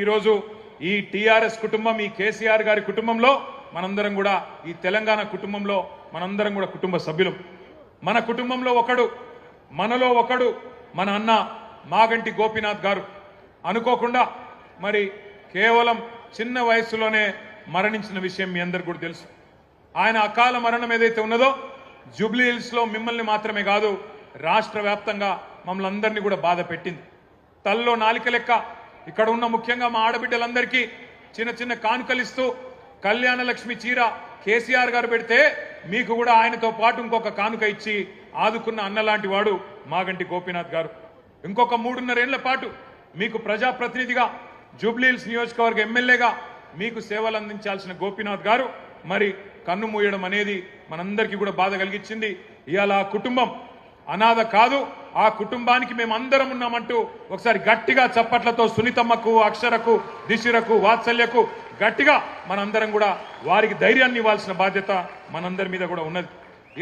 ఈరోజు ఈ టిఆర్ఎస్ కుటుంబం ఈ కేసీఆర్ గారి కుటుంబంలో మనందరం కూడా ఈ తెలంగాణ కుటుంబంలో మనందరం కూడా కుటుంబ సభ్యులం. మన కుటుంబంలో ఒకడు మనలో ఒకడు మన అన్న మాగంటి గోపీనాథ్ గారు. అనుకోకుండా మరి కేవలం చిన్న వయస్సులోనే మరణించిన విషయం మీ అందరికి కూడా తెలుసు. ఆయన అకాల మరణం ఏదైతే ఉన్నదో జూబ్లీ హిల్స్లో మిమ్మల్ని మాత్రమే కాదు రాష్ట్ర వ్యాప్తంగా మమ్మల్ని అందరినీ కూడా బాధ పెట్టింది. తల్లో నాలిక లెక్క ఇక్కడ ఉన్న ముఖ్యంగా మా ఆడబిడ్డలందరికీ చిన్న చిన్న కానుకలిస్తూ కళ్యాణ లక్ష్మి చీర కేసీఆర్ గారు పెడితే మీకు కూడా ఆయనతో పాటు ఇంకొక కానుక ఇచ్చి ఆదుకున్న అన్నలాంటి వాడు మాగంటి గోపీనాథ్ గారు. ఇంకొక మూడున్నరేళ్ళ పాటు మీకు ప్రజాప్రతినిధిగా జూబ్లీహిల్స్ నియోజకవర్గ ఎమ్మెల్యేగా మీకు సేవలు అందించాల్సిన గోపీనాథ్ గారు మరి కన్ను మూయడం అనేది మనందరికీ కూడా బాధ కలిగించింది ఇవాళ కుటుంబం అనాథ కాదు ఆ కుటుంబానికి మేము అందరం ఉన్నామంటూ ఒకసారి గట్టిగా చప్పట్లతో సునీతమ్మకు అక్షరకు దిశిరకు వాత్సల్యకు గట్టిగా మనందరం కూడా వారికి ధైర్యాన్ని ఇవ్వాల్సిన బాధ్యత మనందరి మీద కూడా ఉన్నది.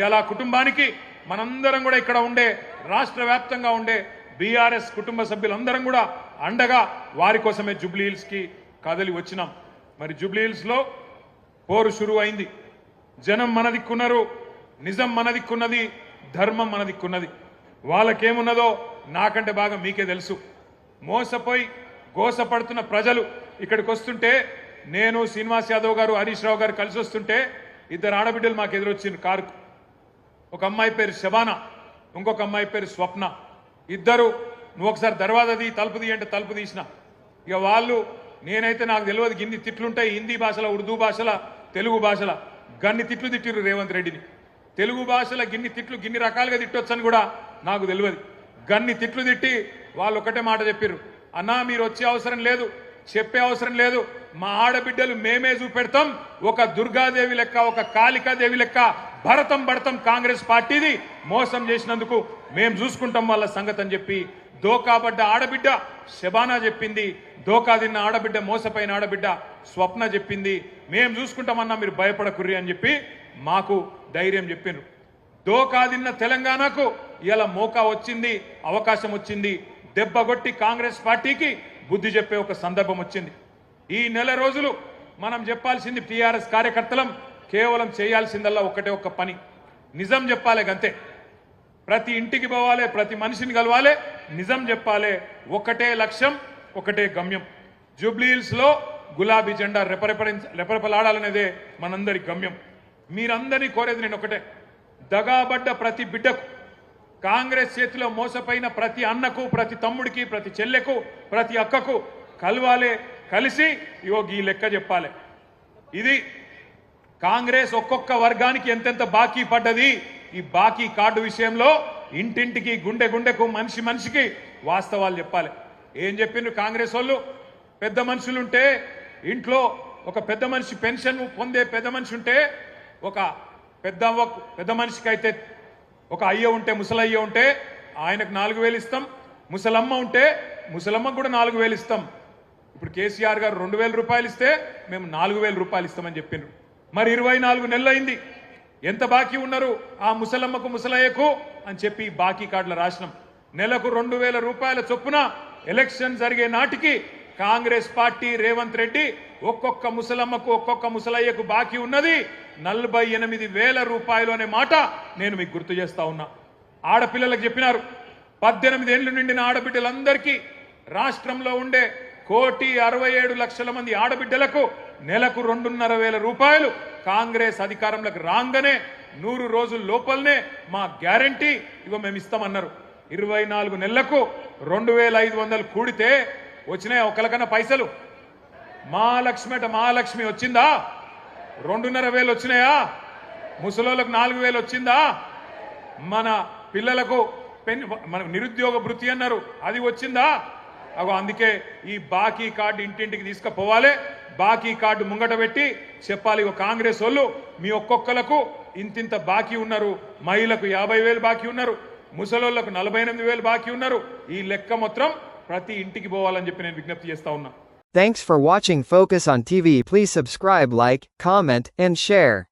ఇలా కుటుంబానికి మనందరం కూడా ఇక్కడ ఉండే రాష్ట్ర వ్యాప్తంగా ఉండే బీఆర్ఎస్ కుటుంబ సభ్యులందరం కూడా అండగా వారి కోసమే జూబ్లీ హిల్స్కి కదలి వచ్చినాం. మరి జూబ్లీ లో పోరు షురు అయింది. జనం మన దిక్కున్నారు నిజం మన దిక్కున్నది ధర్మం మన దిక్కున్నది. వాళ్ళకేమున్నదో నాకంటే బాగా మీకే తెలుసు. మోసపోయి గోసపడుతున్న ప్రజలు ఇక్కడికి వస్తుంటే నేను శ్రీనివాస్ యాదవ్ గారు హరీష్ రావు గారు కలిసి వస్తుంటే ఇద్దరు ఆడబిడ్డలు మాకు ఎదురొచ్చింది కారుకు ఒక అమ్మాయి పేరు శబానా ఇంకొక అమ్మాయి పేరు స్వప్న. ఇద్దరు నువ్వు ఒకసారి దర్వాజా తీ తలుపు తీ అంటే తలుపు తీసిన. ఇక వాళ్ళు నేనైతే నాకు తెలియదు గిన్ని తిట్లుంటాయి హిందీ భాషల ఉర్దూ భాషల తెలుగు భాషల. గన్ని తిట్లు తిట్టిరు రేవంత్ రెడ్డిని. తెలుగు భాషల గిన్ని తిట్లు గిన్ని రకాలుగా తిట్టొచ్చని కూడా నాకు తెలియదు. గన్ని తిట్లు తిట్టి వాళ్ళు ఒకటే మాట చెప్పారు అన్నా మీరు వచ్చే అవసరం లేదు. చెప్పే అవసరం లేదు. మా ఆడబిడ్డలు మేమే చూపెడతాం. ఒక దుర్గాదేవి లెక్క ఒక కాళికాదేవి లెక్క భరతం భరతం కాంగ్రెస్ పార్టీది. మోసం చేసినందుకు మేము చూసుకుంటాం వాళ్ళ సంగతి అని చెప్పి దోకాబడ్డ ఆడబిడ్డ శబానా చెప్పింది. దోకా తిన్న ఆడబిడ్డ మోసపోయిన ఆడబిడ్డ స్వప్న చెప్పింది. మేం చూసుకుంటామన్నా మీరు భయపడకుర్రి అని చెప్పి మాకు ధైర్యం చెప్పిండ్రు. దోకాదిన్న తెలంగాణకు ఇలా మోకా వచ్చింది అవకాశం వచ్చింది. దెబ్బగొట్టి కాంగ్రెస్ పార్టీకి బుద్ధి చెప్పే ఒక సందర్భం వచ్చింది. ఈ నెల రోజులు మనం చెప్పాల్సింది టీఆర్ఎస్ కార్యకర్తలం కేవలం చేయాల్సిందల్లా ఒకటే ఒక్క పని. నిజం చెప్పాలి గంతే. ప్రతి ఇంటికి పోవాలి ప్రతి మనిషిని కలవాలి నిజం చెప్పాలి ఒకటే లక్ష్యం ఒకటే గమ్యం. జూబ్లీహిల్స్లో లో గులాబీ జెండా రెపరెపరి రెపరెపలాడాలనేదే మనందరి గమ్యం. మీరందరినీ కోరేది నేను ఒకటే. దగాబడ్డ ప్రతి బిడ్డకు కాంగ్రెస్ చేతిలో మోసపోయిన ప్రతి అన్నకు ప్రతి తమ్ముడికి ప్రతి చెల్లెకు ప్రతి అక్కకు కలవాలే కలిసి ఇగో ఈ లెక్క చెప్పాలి. ఇది కాంగ్రెస్ ఒక్కొక్క వర్గానికి ఎంతెంత బాకీ పడ్డది? ఈ బాకీ కార్డు విషయంలో ఇంటింటికి గుండె గుండెకు మనిషి మనిషికి వాస్తవాలు చెప్పాలి. ఏం చెప్పిండ్రు కాంగ్రెస్ వాళ్ళు? పెద్ద మనుషులుంటే ఇంట్లో ఒక పెద్ద మనిషి పెన్షన్ పొందే పెద్ద మనిషి ఉంటే ఒక పెద్ద పెద్ద మనిషికి అయితే ఒక అయ్య ఉంటే ముసలయ్య ఉంటే ఆయనకు నాలుగు వేలు ఇస్తాం ముసలమ్మ ఉంటే ముసలమ్మకు కూడా నాలుగు వేలు ఇస్తాం. ఇప్పుడు కేసీఆర్ గారు రెండు వేల రూపాయలు ఇస్తే మేము నాలుగు వేల రూపాయలు ఇస్తామని చెప్పిండ్రు మరి ఇరవై నాలుగు నెలలు అయింది. ఎంత బాకీ ఉన్నారు? ఆ ముసలమ్మకు ముసలయ్యకు అని చెప్పి బాకీ కార్డుల రాసినాం. నెలకు రెండు వేల రూపాయల చొప్పున ఎలక్షన్ జరిగే నాటికి కాంగ్రెస్ పార్టీ రేవంత్ రెడ్డి ఒక్కొక్క ముసలమ్మకు ఒక్కొక్క ముసలయ్యకు బాకీ ఉన్నది నలభై ఎనిమిది వేల రూపాయలు అనే మాట నేను మీకు గుర్తు చేస్తా ఉన్నా. ఆడపిల్లలకు చెప్పినారు. పద్దెనిమిది ఏళ్ళు నిండిన ఆడబిడ్డలందరికీ రాష్ట్రంలో ఉండే కోటి అరవై ఏడు లక్షల మంది ఆడబిడ్డలకు నెలకు రెండున్నర వేల రూపాయలు కాంగ్రెస్ అధికారంలోకి రాగానే నూరు రోజుల లోపలనే మా గ్యారంటీ ఇగో మేము ఇస్తామన్నారు. ఇరవై నాలుగు నెలలకు రెండు వేల ఐదు వందలు కూడితే వచ్చినాయి ఒకరికన్నా పైసలు. మహాలక్ష్మి అట మహాలక్ష్మి వచ్చిందా? రెండున్నర వేలు వచ్చినాయా? ముసలోళ్ళకు నాలుగు వేలు వచ్చిందా? మన పిల్లలకు పెన్ మన నిరుద్యోగ భృతి అన్నారు అది వచ్చిందా? అగో అందుకే ఈ బాకీ కార్డు ఇంటింటికి తీసుకుపోవాలి. బాకీ కార్డు ముంగట పెట్టి చెప్పాలి ఇగో కాంగ్రెస్ వాళ్ళు మీ ఒక్కొక్కలకు ఇంతింత బాకీ ఉన్నారు. మహిళలకు యాభై వేలు బాకీ ఉన్నారు ముసలోళ్ళకు నలభై ఎనిమిది వేలు బాకీ ఉన్నారు. ఈ లెక్క మొత్తం ప్రతి ఇంటికి పోవాలని చెప్పి నేను విజ్ఞప్తి చేస్తా ఉన్నా. Thanks for watching Focus on TV. Please subscribe, like, comment, and share.